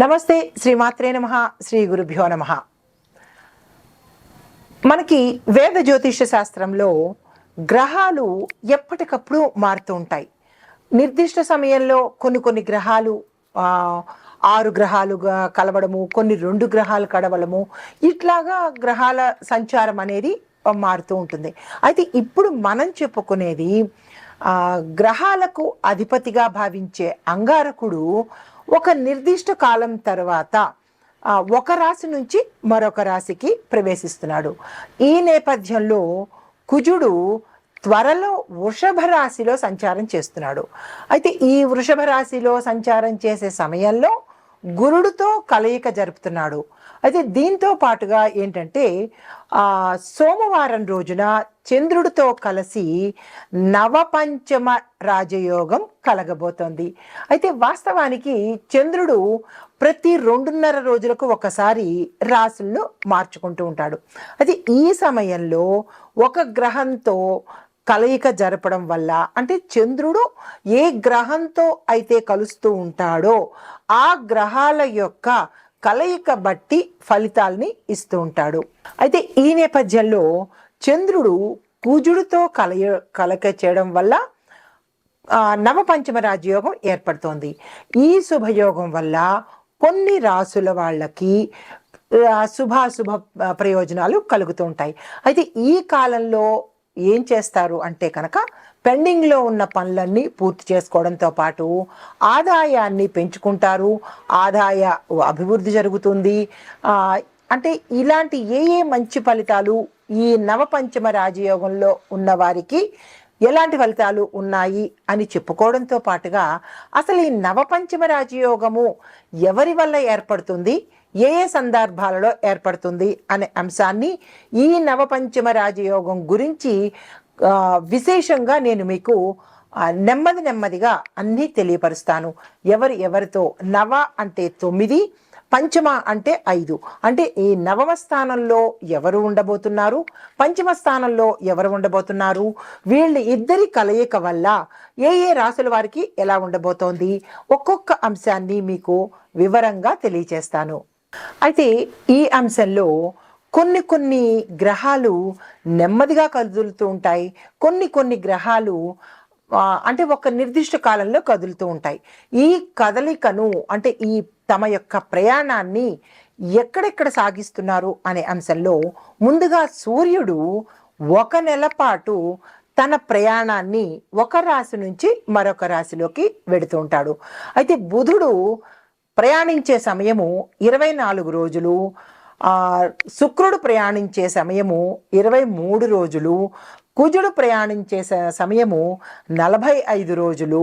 నమస్తే శ్రీమాత్రే నమ శ్రీ గురుభ్యో నమ. మనకి వేద జ్యోతిష శాస్త్రంలో గ్రహాలు ఎప్పటికప్పుడు మారుతూ ఉంటాయి. నిర్దిష్ట సమయంలో కొన్ని కొన్ని గ్రహాలు ఆరు గ్రహాలుగా కలవడము కొన్ని రెండు గ్రహాలు కడవడము ఇట్లాగా గ్రహాల సంచారం అనేది మారుతూ ఉంటుంది. అయితే ఇప్పుడు మనం చెప్పుకునేది గ్రహాలకు అధిపతిగా భావించే అంగారకుడు ఒక నిర్దిష్ట కాలం తర్వాత ఒక రాశి నుంచి మరొక రాశికి ప్రవేశిస్తున్నాడు. ఈ నేపథ్యంలో కుజుడు త్వరలో వృషభ రాశిలో సంచారం చేస్తున్నాడు. అయితే ఈ వృషభ రాశిలో సంచారం చేసే సమయంలో గురుడితో కలయిక జరుపుతున్నాడు. అయితే దీంతో పాటుగా ఏంటంటే సోమవారం రోజున చంద్రుడితో కలిసి నవపంచమ రాజయోగం కలగబోతోంది. అయితే వాస్తవానికి చంద్రుడు ప్రతి రెండున్నర రోజులకు ఒకసారి రాసులను మార్చుకుంటూ ఉంటాడు. అయితే ఈ సమయంలో ఒక గ్రహంతో కలయిక జరపడం వల్ల అంటే చంద్రుడు ఏ గ్రహంతో అయితే కలుస్తూ ఉంటాడో ఆ గ్రహాల యొక్క కలయిక బట్టి ఫలితాల్ని ఇస్తూ ఉంటాడు. అయితే ఈ నేపథ్యంలో చంద్రుడు కుజుడితో కలయ కలక చేయడం వల్ల నవపంచమ రాజయోగం ఏర్పడుతోంది. ఈ శుభయోగం వల్ల కొన్ని రాసుల వాళ్ళకి శుభాశుభ ప్రయోజనాలు కలుగుతూ ఉంటాయి. అయితే ఈ కాలంలో ఏం చేస్తారు అంటే కనుక పెండింగ్లో ఉన్న పనులన్నీ పూర్తి చేసుకోవడంతో పాటు ఆదాయాన్ని పెంచుకుంటారు. ఆదాయ అభివృద్ధి జరుగుతుంది. అంటే ఇలాంటి ఏ ఏ మంచి ఫలితాలు ఈ నవపంచమ రాజయోగంలో ఉన్న వారికి ఎలాంటి ఫలితాలు ఉన్నాయి అని చెప్పుకోవడంతో పాటుగా అసలు ఈ నవపంచమ రాజయోగము ఎవరి వల్ల ఏర్పడుతుంది? ఏ ఏ సందర్భాలలో ఏర్పడుతుంది అనే అంశాన్ని ఈ నవపంచమ రాజయోగం గురించి విశేషంగా నేను మీకు నెమ్మది నెమ్మదిగా అన్నీ తెలియపరుస్తాను. ఎవరు ఎవరితో నవ అంటే తొమ్మిది పంచమ అంటే ఐదు. అంటే ఈ నవమ స్థానంలో ఎవరు ఉండబోతున్నారు? పంచమ స్థానంలో ఎవరు ఉండబోతున్నారు? వీళ్ళ ఇద్దరి కలయిక వల్ల ఏ ఏ రాసుల వారికి ఎలా ఉండబోతోంది? ఒక్కొక్క అంశాన్ని మీకు వివరంగా తెలియచేస్తాను. అయితే ఈ అంశంలో కొన్ని కొన్ని గ్రహాలు నెమ్మదిగా కదులుతూ ఉంటాయి. కొన్ని కొన్ని గ్రహాలు అంటే ఒక నిర్దిష్ట కాలంలో కదులుతూ ఉంటాయి. ఈ కదలికను అంటే ఈ తమ యొక్క ప్రయాణాన్ని ఎక్కడెక్కడ సాగిస్తున్నారు అనే అంశంలో ముందుగా సూర్యుడు ఒక నెల పాటు తన ప్రయాణాన్ని ఒక రాశి నుంచి మరొక రాశిలోకి వెడుతూ ఉంటాడు. అయితే బుధుడు ప్రయాణించే సమయము ఇరవై నాలుగు రోజులు శుక్రుడు ప్రయాణించే సమయము ఇరవై మూడు రోజులు కుజుడు ప్రయాణించే స- సమయము నలభై ఐదు రోజులు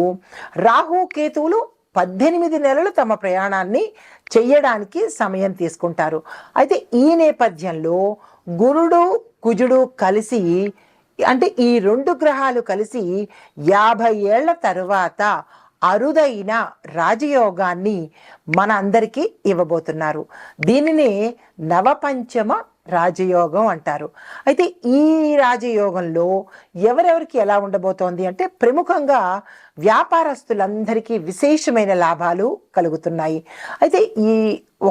రాహు కేతువులు పద్దెనిమిది నెలలు తమ ప్రయాణాన్ని చెయ్యడానికి సమయం తీసుకుంటారు. అయితే ఈ నేపథ్యంలో గురుడు కుజుడు కలిసి అంటే ఈ రెండు గ్రహాలు కలిసి యాభై ఏళ్ళ తరువాత అరుదైన రాజయోగాన్ని మన అందరికీ ఇవ్వబోతున్నారు. దీనినే నవపంచమ రాజయోగం అంటారు. అయితే ఈ రాజయోగంలో ఎవరెవరికి ఎలా ఉండబోతోంది అంటే ప్రముఖంగా వ్యాపారస్తులందరికీ విశేషమైన లాభాలు కలుగుతున్నాయి. అయితే ఈ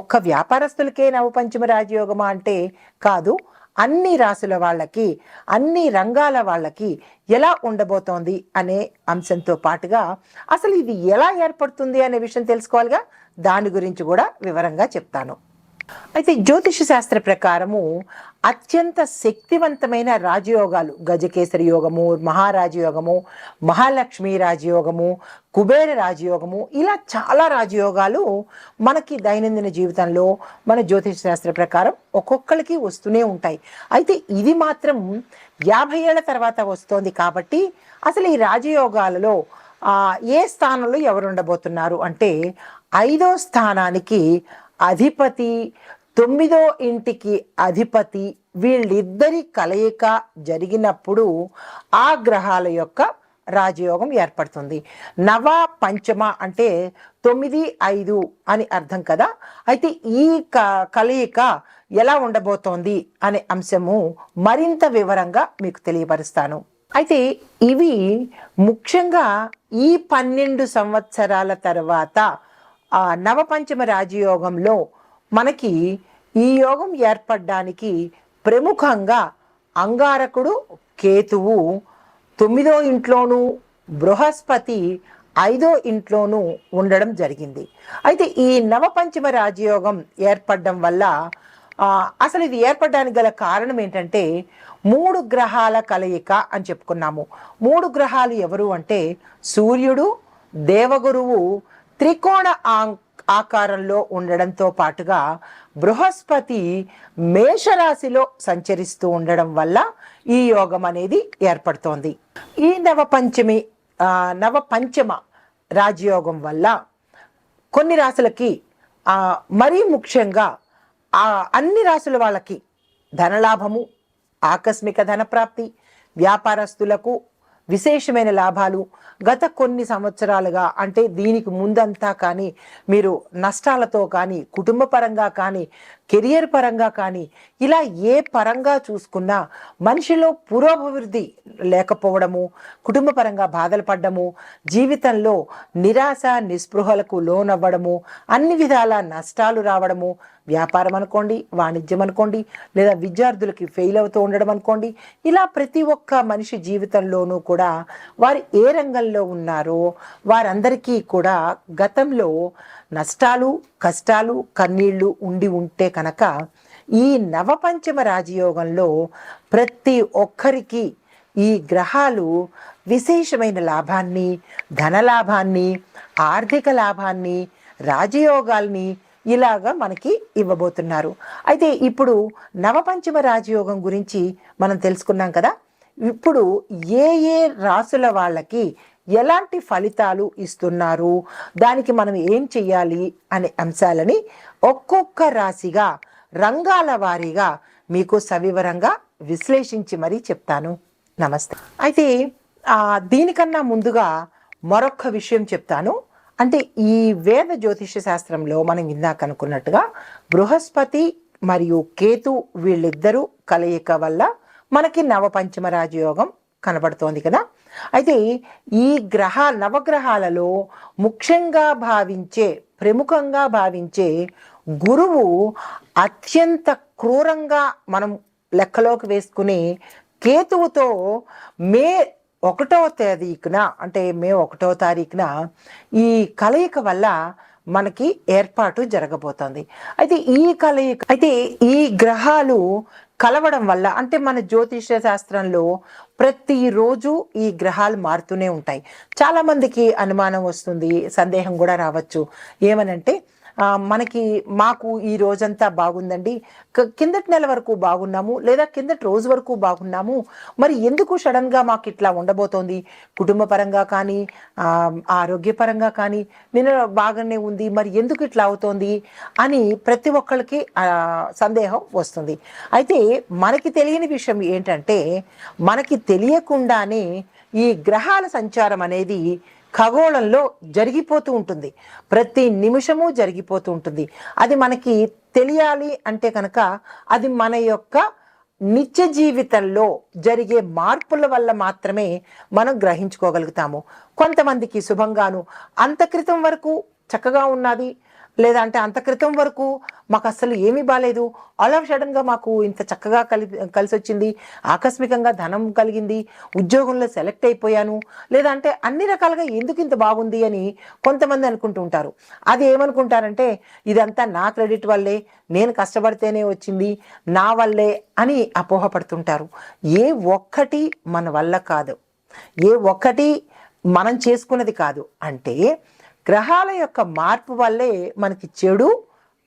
ఒక్క వ్యాపారస్తులకే నవపంచమ రాజయోగమా అంటే కాదు అన్ని రాసుల వాళ్ళకి అన్ని రంగాల వాళ్ళకి ఎలా ఉండబోతోంది అనే అంశంతో పాటుగా అసలు ఇది ఎలా ఏర్పడుతుంది అనే విషయం తెలుసుకోవాలిగా? దాని గురించి కూడా వివరంగా చెప్తాను. అయితే జ్యోతిష శాస్త్ర ప్రకారము అత్యంత శక్తివంతమైన రాజయోగాలు. గజకేసరి యోగము మహారాజయోగము మహాలక్ష్మి రాజయోగము కుబేర రాజయోగము ఇలా చాలా రాజయోగాలు మనకి దైనందిన జీవితంలో మన జ్యోతిష శాస్త్ర ప్రకారం ఒక్కొక్కరికి వస్తూనే ఉంటాయి. అయితే ఇది మాత్రం యాభై ఏళ్ళ తర్వాత వస్తోంది కాబట్టి అసలు ఈ రాజయోగాలలో ఏ స్థానంలో ఎవరు ఉండబోతున్నారు అంటే ఐదో స్థానానికి అధిపతి తొమ్మిదో ఇంటికి అధిపతి వీళ్ళిద్దరి కలయిక జరిగినప్పుడు ఆ గ్రహాల యొక్క రాజయోగం ఏర్పడుతుంది. నవ పంచమ అంటే తొమ్మిది ఐదు అని అర్థం కదా? అయితే ఈ క కలయిక ఎలా ఉండబోతోంది అనే అంశము మరింత వివరంగా మీకు తెలియపరుస్తాను. అయితే ఇవి ముఖ్యంగా ఈ పన్నెండు సంవత్సరాల తర్వాత ఆ నవపంచమ రాజయోగంలో మనకి ఈ యోగం ఏర్పడడానికి ప్రముఖంగా అంగారకుడు కేతువు తొమ్మిదో ఇంట్లోనూ బృహస్పతి ఐదో ఇంట్లోనూ ఉండడం జరిగింది. అయితే ఈ నవపంచమ రాజయోగం ఏర్పడడం వల్ల అసలు ఇది ఏర్పడడానికి గల కారణం ఏంటంటే మూడు గ్రహాల కలయిక అని చెప్పుకున్నాము. మూడు గ్రహాలు ఎవరు అంటే సూర్యుడు దేవగురువు త్రికోణ ఆకారంలో ఉండడంతో పాటుగా బృహస్పతి మేషరాశిలో సంచరిస్తూ ఉండడం వల్ల ఈ యోగం అనేది ఏర్పడుతోంది. ఈ నవపంచమి నవ నవపంచమ రాజయోగం వల్ల కొన్ని రాశులకి మరీ ముఖ్యంగా ఆ అన్ని రాశుల వాళ్ళకి ధనలాభము ఆకస్మిక ధనప్రాప్తి వ్యాపారస్తులకు విశేషమైన లాభాలు గత కొన్ని సంవత్సరాలుగా అంటే దీనికి ముందంతా కానీ మీరు నష్టాలతో కానీ కుటుంబ పరంగా కానీ కెరియర్ పరంగా కానీ ఇలా ఏ పరంగా చూసుకున్నా మనిషిలో పురోభివృద్ధి లేకపోవడము కుటుంబ పరంగా బాధలు పడ్డము జీవితంలో నిరాశ నిస్పృహలకు లోనవ్వడము అన్ని విధాల నష్టాలు రావడము వ్యాపారం అనుకోండి వాణిజ్యం అనుకోండి లేదా విద్యార్థులకి ఫెయిల్ అవుతూ ఉండడం అనుకోండి ఇలా ప్రతి ఒక్క మనిషి జీవితంలోనూ కూడా వారు ఏ రంగంలో ఉన్నారో వారందరికీ కూడా గతంలో నష్టాలు కష్టాలు కన్నీళ్ళు ఉండి ఉంటే కనుక ఈ నవపంచమ రాజయోగంలో ప్రతి ఒక్కరికి ఈ గ్రహాలు విశేషమైన లాభాన్ని ధనలాభాన్ని ఆర్థిక లాభాన్ని రాజయోగాల్ని ఇలాగా మనకి ఇవ్వబోతున్నారు. అయితే ఇప్పుడు నవపంచమ రాజయోగం గురించి మనం తెలుసుకున్నాం కదా. ఇప్పుడు ఏ ఏ రాసుల వాళ్ళకి ఎలాంటి ఫలితాలు ఇస్తున్నారు? దానికి మనం ఏం చెయ్యాలి? అనే అంశాలని ఒక్కొక్క రాశిగా రంగాల వారీగా మీకు సవివరంగా విశ్లేషించి మరీ చెప్తాను. నమస్తే. అయితే దీనికన్నా ముందుగా మరొక విషయం చెప్తాను. అంటే ఈ వేద జ్యోతిష శాస్త్రంలో మనం ఇందాక అనుకున్నట్టుగా బృహస్పతి మరియు కేతు వీళ్ళిద్దరూ కలయిక వల్ల మనకి నవపంచమ రాజయోగం కనబడుతోంది కదా. అయితే ఈ గ్రహ నవగ్రహాలలో ముఖ్యంగా భావించే ప్రముఖంగా భావించే గురువు అత్యంత క్రూరంగా మనం లెక్కలోకి వేసుకుని కేతువుతో మే ఒకటో తేదీకున అంటే మే ఒకటో తారీఖున ఈ కలయిక వల్ల మనకి ఏర్పాటు జరగబోతోంది. అయితే ఈ కలయిక అయితే ఈ గ్రహాలు కలవడం వల్ల అంటే మన జ్యోతిష శాస్త్రంలో ప్రతిరోజు ఈ గ్రహాలు మారుతూనే ఉంటాయి. చాలామందికి అనుమానం వస్తుంది సందేహం కూడా రావచ్చు. ఏమనంటే మనకి మాకు ఈ రోజంతా బాగుందండి. కిందటి నెల వరకు బాగున్నాము లేదా కిందటి రోజు వరకు బాగున్నాము. మరి ఎందుకు సడన్గా మాకు ఇట్లా ఉండబోతోంది? కుటుంబ పరంగా కానీ ఆరోగ్యపరంగా కానీ నిన్న బాగానే ఉంది మరి ఎందుకు ఇట్లా అవుతోంది అని ప్రతి ఒక్కరికి సందేహం వస్తుంది. అయితే మనకి తెలియని విషయం ఏంటంటే మనకి తెలియకుండానే ఈ గ్రహాల సంచారం అనేది ఖగోళంలో జరిగిపోతూ ఉంటుంది. ప్రతి నిమిషము జరిగిపోతూ ఉంటుంది. అది మనకి తెలియాలి అంటే కనుక అది మన యొక్క నిత్య జీవితంలో జరిగే మార్పుల వల్ల మాత్రమే మనం గ్రహించుకోగలుగుతాము. కొంతమందికి శుభంగాను అంత క్రితం వరకు చక్కగా ఉన్నది. లేదా అంటే అంత క్రితం వరకు మాకు అసలు ఏమీ బాగాలేదు ఆల్ ఆఫ్ సడన్గా మాకు ఇంత చక్కగా కలి కలిసి వచ్చింది ఆకస్మికంగా ధనం కలిగింది. ఉద్యోగంలో సెలెక్ట్ అయిపోయాను. లేదా అంటే అన్ని రకాలుగా ఎందుకు ఇంత బాగుంది అని కొంతమంది అనుకుంటూ ఉంటారు. అది ఏమనుకుంటారంటే ఇదంతా నా క్రెడిట్ వల్లే నేను కష్టపడితేనే వచ్చింది నా వల్లే అని అపోహపడుతుంటారు. ఏ ఒక్కటి మన వల్ల కాదు. ఏ ఒక్కటి మనం చేసుకున్నది కాదు. అంటే గ్రహాల యొక్క మార్పు వల్లే మనకి చెడు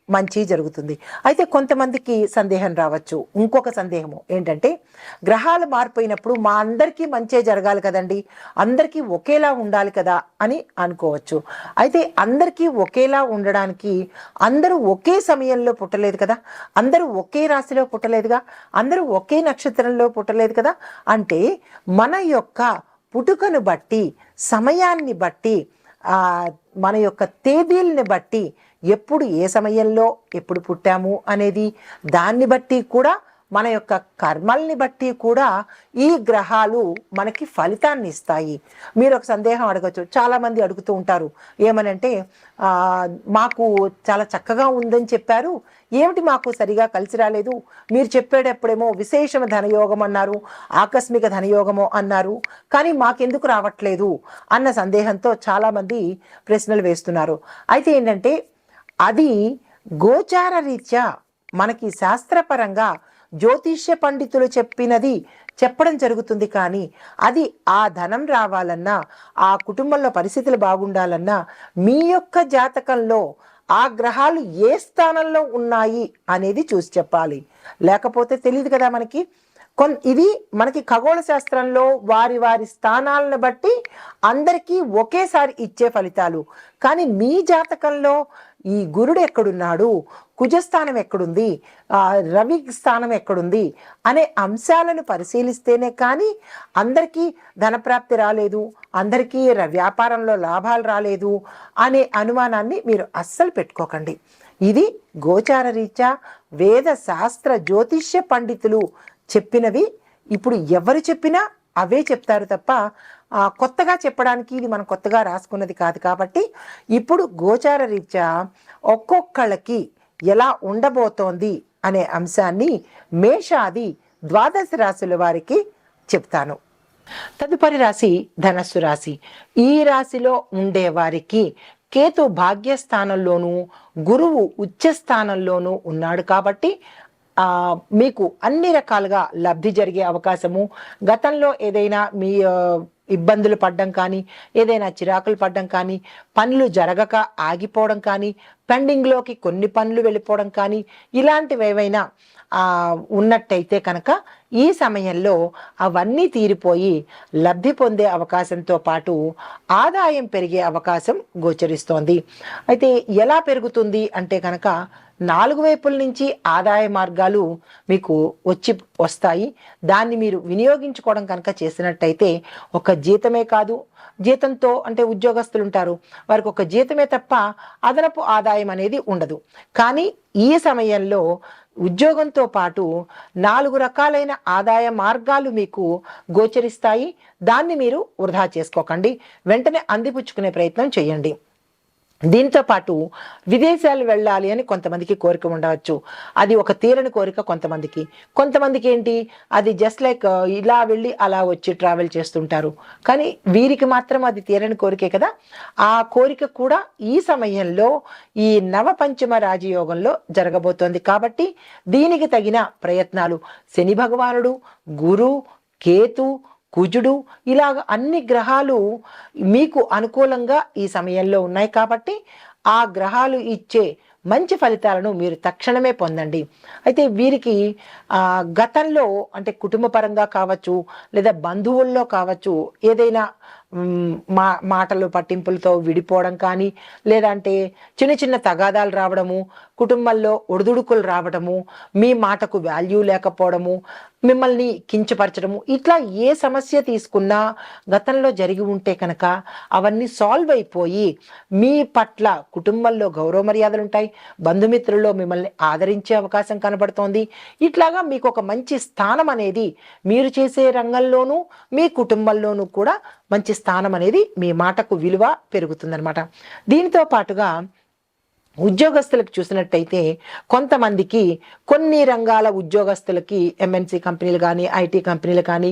మంచి జరుగుతుంది. అయితే కొంతమందికి సందేహం రావచ్చు. ఇంకొక సందేహము ఏంటంటే గ్రహాలు మారిపోయినప్పుడు మా అందరికీ మంచే జరగాలి కదండి. అందరికీ ఒకేలా ఉండాలి కదా అని అనుకోవచ్చు. అయితే అందరికీ ఒకేలా ఉండడానికి అందరూ ఒకే సమయంలో పుట్టలేదు కదా? అందరూ ఒకే రాశిలో పుట్టలేదుగా? అందరూ ఒకే నక్షత్రంలో పుట్టలేదు కదా? అంటే మన యొక్క పుట్టుకను బట్టి సమయాన్ని బట్టి మన యొక్క తేదీల్ని బట్టి ఎప్పుడు ఏ సమయంలో ఎప్పుడు పుట్టాము అనేది దాన్ని బట్టి కూడా మన యొక్క కర్మల్ని బట్టి కూడా ఈ గ్రహాలు మనకి ఫలితాన్ని ఇస్తాయి. మీరు ఒక సందేహం అడగచ్చు. చాలామంది అడుగుతూ ఉంటారు. ఏమనంటే మాకు చాలా చక్కగా ఉందని చెప్పారు. ఏమిటి మాకు సరిగా కలిసి రాలేదు? మీరు చెప్పేటప్పుడేమో విశేషమ ధనయోగం అన్నారు ఆకస్మిక ధనయోగము అన్నారు. కానీ మాకెందుకు రావట్లేదు అన్న సందేహంతో చాలామంది ప్రశ్నలు వేస్తున్నారు. అయితే ఏంటంటే అది గోచార రీత్యా మనకి శాస్త్రపరంగా జ్యోతిష్య పండితులు చెప్పినది చెప్పడం జరుగుతుంది కానీ అది ఆ ధనం రావాలన్నా ఆ కుటుంబంలో పరిస్థితులు బాగుండాలన్నా మీ యొక్క జాతకంలో ఆ గ్రహాలు ఏ స్థానంలో ఉన్నాయి అనేది చూసి చెప్పాలి. లేకపోతే తెలియదు కదా మనకి. కొన్ ఇది మనకి ఖగోళ శాస్త్రంలో వారి వారి స్థానాలను బట్టి అందరికీ ఒకేసారి ఇచ్చే ఫలితాలు. కానీ మీ జాతకంలో ఈ గురుడు ఎక్కడున్నాడు? కుజస్థానం ఎక్కడుంది? రవి స్థానం ఎక్కడుంది? అనే అంశాలను పరిశీలిస్తేనే కానీ అందరికీ ధనప్రాప్తి రాలేదు అందరికీ వ్యాపారంలో లాభాలు రాలేదు అనే అనుమానాన్ని మీరు అస్సలు పెట్టుకోకండి. ఇది గోచార రీత్యా వేద శాస్త్ర జ్యోతిష్య పండితులు చెప్పినవి. ఇప్పుడు ఎవరు చెప్పినా అవే చెప్తారు తప్ప కొత్తగా చెప్పడానికి ఇది మనం కొత్తగా రాసుకున్నది కాదు కాబట్టి ఇప్పుడు గోచార రీత్యా ఒక్కొక్కళ్ళకి ఎలా ఉండబోతోంది అనే అంశాన్ని మేషాది ద్వాదశ రాశుల వారికి చెప్తాను. తదుపరి రాశి ధనస్సు రాశి. ఈ రాశిలో ఉండే వారికి కేతు భాగ్యస్థానంలోనూ గురువు ఉచ్చస్థానంలోనూ ఉన్నాడు కాబట్టి మీకు అన్ని రకాలుగా లబ్ధి జరిగే అవకాశము. గతంలో ఏదైనా మీ ఇబ్బందులు పడ్డం కానీ ఏదైనా చిరాకులు పడ్డం కానీ పనులు జరగక ఆగిపోవడం కానీ పెండింగ్లోకి కొన్ని పనులు వెళ్ళిపోవడం కానీ ఇలాంటివి ఏవైనా ఉన్నట్టయితే కనుక ఈ సమయంలో అవన్నీ తీరిపోయి లబ్ధి పొందే అవకాశంతో పాటు ఆదాయం పెరిగే అవకాశం గోచరిస్తోంది. అయితే ఎలా పెరుగుతుంది అంటే కనుక నాలుగు వైపుల నుంచి ఆదాయ మార్గాలు మీకు వచ్చి వస్తాయి. దాన్ని మీరు వినియోగించుకోవడం కనుక చేసినట్టయితే ఒక జీతమే కాదు. జీతంతో అంటే ఉద్యోగస్తులు ఉంటారు. వారికి ఒక జీతమే తప్ప అదనపు ఆదాయం అనేది ఉండదు. కానీ ఈ సమయంలో ఉద్యోగంతో పాటు నాలుగు రకాలైన ఆదాయ మార్గాలు మీకు గోచరిస్తాయి. దాన్ని మీరు వృధా చేసుకోకండి. వెంటనే అందిపుచ్చుకునే ప్రయత్నం చేయండి. దీంతో పాటు విదేశాలు వెళ్ళాలి అని కొంతమందికి కోరిక ఉండవచ్చు. అది ఒక తీరని కోరిక కొంతమందికి. కొంతమందికి ఏంటి? అది జస్ట్ లైక్ uh, ఇలా వెళ్ళి అలా వచ్చి ట్రావెల్ చేస్తుంటారు. కానీ వీరికి మాత్రం అది తీరని కోరికే కదా. ఆ కోరిక కూడా ఈ సమయంలో ఈ నవపంచమ రాజయోగంలో జరగబోతోంది. కాబట్టి దీనికి తగిన ప్రయత్నాలు. శని భగవానుడు గురు కేతు కుజుడు ఇలాగ అన్ని గ్రహాలు మీకు అనుకూలంగా ఈ సమయంలో ఉన్నాయి కాబట్టి ఆ గ్రహాలు ఇచ్చే మంచి ఫలితాలను మీరు తక్షణమే పొందండి. అయితే వీరికి గతంలో అంటే కుటుంబ పరంగా కావచ్చు లేదా బంధువుల్లో కావచ్చు ఏదైనా మా మాటలు పట్టింపులతో విడిపోవడం కానీ లేదంటే చిన్న చిన్న తగాదాలు రావడము కుటుంబంలో ఒడిదుడుకులు రావడము మీ మాటకు వాల్యూ లేకపోవడము మిమ్మల్ని కించపరచడము. ఇట్లా ఏ సమస్య తీసుకున్నా గతంలో జరిగి ఉంటే కనుక అవన్నీ సాల్వ్ అయిపోయి మీ పట్ల కుటుంబంలో గౌరవ మర్యాదలు ఉంటాయి. బంధుమిత్రుల్లో మిమ్మల్ని ఆదరించే అవకాశం కనబడుతోంది. ఇట్లాగా మీకు ఒక మంచి స్థానం అనేది మీరు చేసే రంగంలోనూ మీ కుటుంబంలోనూ కూడా మంచి స్థానం అనేది మీ మాటకు విలువ పెరుగుతుందనమాట దీనితో పాటుగా ఉద్యోగస్తులకు చూసినట్టయితే కొంతమందికి కొన్ని రంగాల ఉద్యోగస్తులకి ఎంఎన్సీ కంపెనీలు కానీ ఐటీ కంపెనీలు కానీ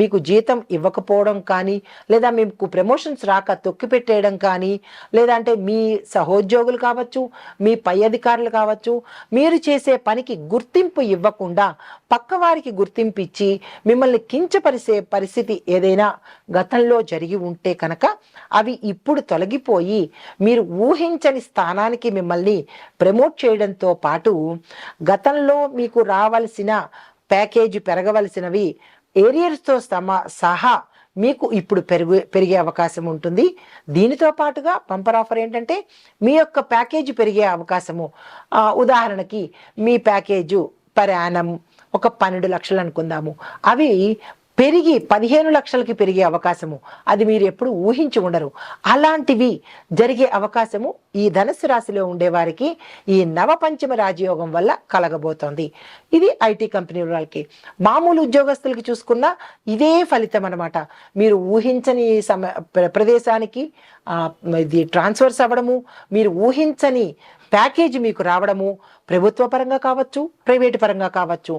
మీకు జీతం ఇవ్వకపోవడం కానీ లేదా మీకు ప్రమోషన్స్ రాక తొక్కిపెట్టేయడం కానీ లేదంటే మీ సహోద్యోగులు కావచ్చు మీ పై అధికారులు కావచ్చు మీరు చేసే పనికి గుర్తింపు ఇవ్వకుండా పక్కవారికి గుర్తింపు ఇచ్చి మిమ్మల్ని కించపరిసే పరిస్థితి ఏదైనా గతంలో జరిగి ఉంటే కనుక అవి ఇప్పుడు తొలగిపోయి మీరు ఊహించని స్థానానికి మిమ్మల్ని ప్రమోట్ చేయడంతో పాటు గతంలో మీకు రావలసిన ప్యాకేజీ పెరగవలసినవి ఏరియర్స్తో సమ సహా మీకు ఇప్పుడు పెరుగు పెరిగే అవకాశం ఉంటుంది. దీనితో పాటుగా పంపర్ ఆఫర్ ఏంటంటే మీ యొక్క ప్యాకేజ్ పెరిగే అవకాశము. ఉదాహరణకి మీ ప్యాకేజు పర్ యానం ఒక పన్నెండు లక్షలు అనుకుందాము. అవి పెరిగి పదిహేను లక్షలకి పెరిగే అవకాశము. అది మీరు ఎప్పుడు ఊహించి ఉండరు. అలాంటివి జరిగే అవకాశము ఈ ధనుసు రాశిలో ఉండేవారికి ఈ నవపంచమ రాజయోగం వల్ల కలగబోతోంది. ఇది ఐటీ కంపెనీ వాళ్ళకి. మామూలు ఉద్యోగస్తులకి చూసుకున్నా ఇదే ఫలితం అనమాట మీరు ఊహించని సమ ప్ర- ప్రదేశానికి ఇది ట్రాన్స్ఫర్స్ అవ్వడము మీరు ఊహించని ప్యాకేజ్ మీకు రావడము ప్రభుత్వ పరంగా కావచ్చు ప్రైవేట్ పరంగా కావచ్చు.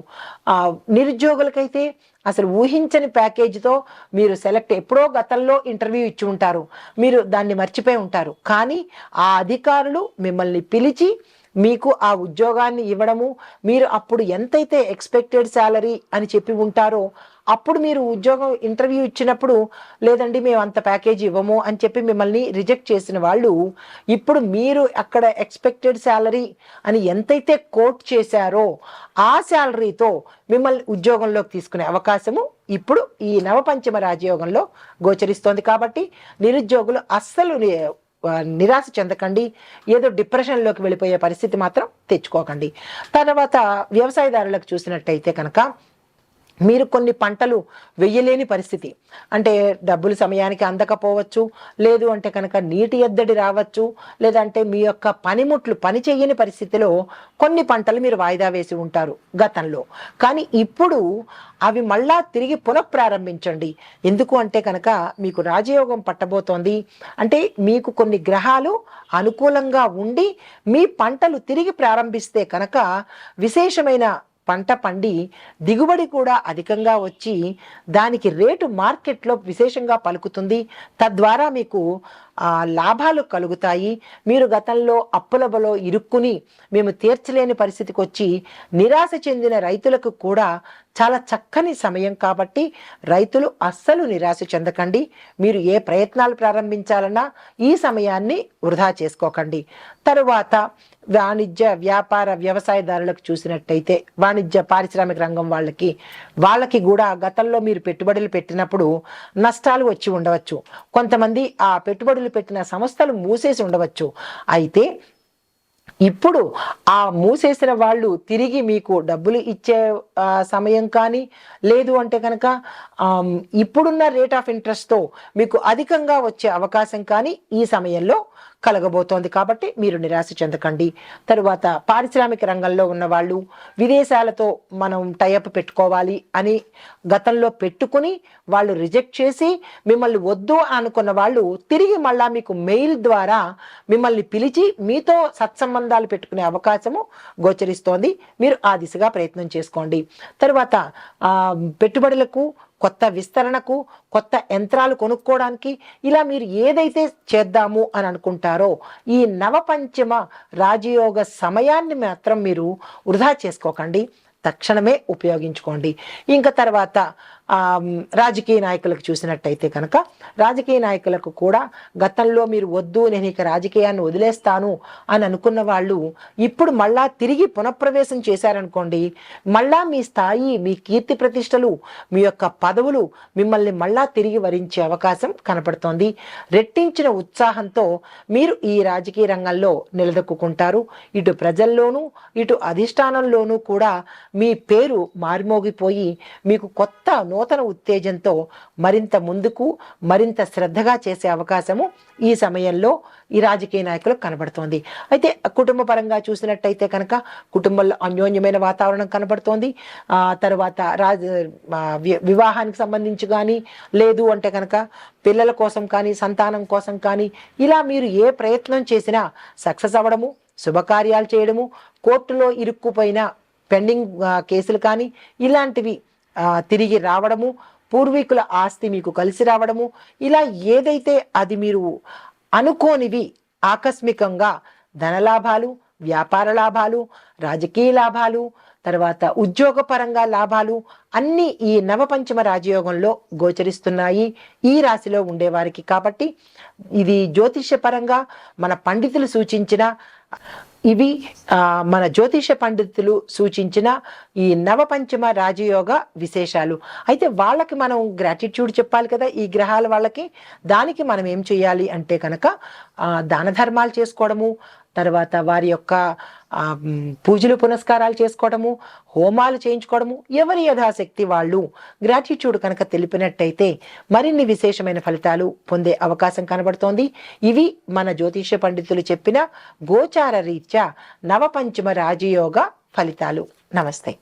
నిరుద్యోగులకైతే అసలు ఊహించని ప్యాకేజీతో మీరు సెలెక్ట్ ఎప్పుడో గతంలో ఇంటర్వ్యూ ఇచ్చి ఉంటారు. మీరు దాన్ని మర్చిపోయి ఉంటారు. కానీ ఆ అధికారులు మిమ్మల్ని పిలిచి మీకు ఆ ఉద్యోగాన్ని ఇవ్వడము మీరు అప్పుడు ఎంతైతే ఎక్స్పెక్టెడ్ శాలరీ అని చెప్పి ఉంటారో అప్పుడు మీరు ఉద్యోగం ఇంటర్వ్యూ ఇచ్చినప్పుడు లేదండి మేము అంత ప్యాకేజ్ ఇవ్వము అని చెప్పి మిమ్మల్ని రిజెక్ట్ చేసిన వాళ్ళు ఇప్పుడు మీరు అక్కడ ఎక్స్పెక్టెడ్ శాలరీ అని ఎంతైతే కోట్ చేశారో ఆ శాలరీతో మిమ్మల్ని ఉద్యోగంలోకి తీసుకునే అవకాశము ఇప్పుడు ఈ నవపంచమ రాజయోగంలో గోచరిస్తోంది. కాబట్టి నిరుద్యోగులు అస్సలు ని- నిరాశ చెందకండి. ఏదో డిప్రెషన్లోకి వెళ్ళిపోయే పరిస్థితి మాత్రం తెచ్చుకోకండి. తర్వాత వ్యవసాయదారులకు చూసినట్టయితే కనుక మీరు కొన్ని పంటలు వెయ్యలేని పరిస్థితి. అంటే డబ్బులు సమయానికి అందకపోవచ్చు లేదు అంటే కనుక నీటి ఎద్దడి రావచ్చు లేదంటే మీ యొక్క పనిముట్లు పని చేయని పరిస్థితిలో కొన్ని పంటలు మీరు వాయిదా వేసి ఉంటారు గతంలో. కానీ ఇప్పుడు అవి మళ్ళా తిరిగి పునఃప్రారంభించండి. ఎందుకు అంటే కనుక మీకు రాజయోగం పట్టబోతోంది. అంటే మీకు కొన్ని గ్రహాలు అనుకూలంగా ఉండి మీ పంటలు తిరిగి ప్రారంభిస్తే కనుక విశేషమైన పంట పండి దిగుబడి కూడా అధికంగా వచ్చి దానికి రేటు మార్కెట్లో విశేషంగా పలుకుతుంది. తద్వారా మీకు లాభాలు కలుగుతాయి. మీరు గతంలో అప్పుల బలో ఇరుక్కుని మేము తీర్చలేని పరిస్థితికి వచ్చి నిరాశ చెందిన రైతులకు కూడా చాలా చక్కని సమయం కాబట్టి రైతులు అస్సలు నిరాశ చెందకండి. మీరు ఏ ప్రయత్నాలు ప్రారంభించాలన్నా ఈ సమయాన్ని వృధా చేసుకోకండి. తరువాత వాణిజ్య వ్యాపార వ్యవసాయదారులకు చూసినట్టయితే వాణిజ్య పారిశ్రామిక రంగం వాళ్ళకి వాళ్ళకి కూడా గతంలో మీరు పెట్టుబడులు పెట్టినప్పుడు నష్టాలు వచ్చి ఉండవచ్చు. కొంతమంది ఆ పెట్టుబడులు పెట్టిన సంస్థలు మూసేసి ఉండవచ్చు. అయితే ఇప్పుడు ఆ మూసేసిన వాళ్ళు తిరిగి మీకు డబ్బులు ఇచ్చే సమయం కానీ లేదు అంటే కనుక ఇప్పుడున్న రేట్ ఆఫ్ ఇంట్రెస్ట్తో మీకు అధికంగా వచ్చే అవకాశం కానీ ఈ సమయంలో కలగబోతోంది. కాబట్టి మీరు నిరాశ చెందకండి. తరువాత పారిశ్రామిక రంగంలో ఉన్న వాళ్ళు విదేశాలతో మనం టైఅప్ పెట్టుకోవాలి అని గతంలో పెట్టుకుని వాళ్ళు రిజెక్ట్ చేసి మిమ్మల్ని వద్దు అనుకున్న వాళ్ళు తిరిగి మళ్ళా మీకు మెయిల్ ద్వారా మిమ్మల్ని పిలిచి మీతో సత్సంబంధాలు పెట్టుకునే అవకాశము గోచరిస్తోంది. మీరు ఆ దిశగా ప్రయత్నం చేసుకోండి. తరువాత పెట్టుబడులకు కొత్త విస్తరణకు కొత్త యంత్రాలు కొనుక్కోవడానికి ఇలా మీరు ఏదైతే చేద్దాము అని అనుకుంటారో ఈ నవపంచమ రాజయోగ సమయాన్ని మాత్రం మీరు వృధా చేసుకోకండి. తక్షణమే ఉపయోగించుకోండి. ఇంకా తర్వాత రాజకీయ నాయకులకు చూసినట్టయితే కనుక రాజకీయ నాయకులకు కూడా గతంలో మీరు వద్దు నేను ఇక రాజకీయాన్ని వదిలేస్తాను అని అనుకున్న వాళ్ళు ఇప్పుడు మళ్ళా తిరిగి పునఃప్రవేశం చేశారనుకోండి మళ్ళా మీ స్థాయి మీ కీర్తి ప్రతిష్టలు మీ యొక్క పదవులు మిమ్మల్ని మళ్ళా తిరిగి వరించే అవకాశం కనపడుతోంది. రెట్టించిన ఉత్సాహంతో మీరు ఈ రాజకీయ రంగంలో నిలదొక్కుంటారు ఇటు ప్రజల్లోనూ ఇటు అధిష్టానంలోనూ కూడా మీ పేరు మారుమోగిపోయి మీకు కొత్త నూతన ఉత్తేజంతో మరింత ముందుకు మరింత శ్రద్ధగా చేసే అవకాశము ఈ సమయంలో ఈ రాజకీయ నాయకులకు కనబడుతోంది. అయితే కుటుంబ పరంగా చూసినట్టయితే కనుక కుటుంబంలో అన్యోన్యమైన వాతావరణం కనబడుతోంది. తర్వాత రాజ వివాహానికి సంబంధించి కానీ లేదు అంటే కనుక పిల్లల కోసం కానీ సంతానం కోసం కానీ ఇలా మీరు ఏ ప్రయత్నం చేసినా సక్సెస్ అవ్వడము శుభకార్యాలు చేయడము కోర్టులో ఇరుక్కుపోయిన పెండింగ్ కేసులు కానీ ఇలాంటివి తిరిగి రావడము పూర్వీకుల ఆస్తి మీకు కలిసి రావడము ఇలా ఏదైతే అది మీరు అనుకోనివి ఆకస్మికంగా ధనలాభాలు వ్యాపార లాభాలు రాజకీయ లాభాలు తర్వాత ఉద్యోగపరంగా లాభాలు అన్నీ ఈ నవపంచమ రాజయోగంలో గోచరిస్తున్నాయి. ఈ రాశిలో ఉండేవారికి కాబట్టి ఇది జ్యోతిష్యపరంగా మన పండితులు సూచించిన ఇవి మన జ్యోతిష పండితులు సూచించిన ఈ నవపంచమ రాజయోగ విశేషాలు. అయితే వాళ్ళకి మనం గ్రాటిట్యూడ్ చెప్పాలి కదా ఈ గ్రహాల వాళ్ళకి. దానికి మనం ఏం చేయాలి అంటే కనుక దాన ధర్మాలు చేసుకోవడము తర్వాత వారి యొక్క పూజలు పునస్కారాలు చేసుకోవడము హోమాలు చేయించుకోవడము ఎవరి యథాశక్తి వాళ్ళు గ్రాటిట్యూడ్ కనుక తెలిపినట్టయితే మరిన్ని విశేషమైన ఫలితాలు పొందే అవకాశం కనబడుతోంది. ఇవి మన జ్యోతిష్య పండితులు చెప్పిన గోచార రీత్యా నవపంచమ రాజయోగ ఫలితాలు. నమస్తే.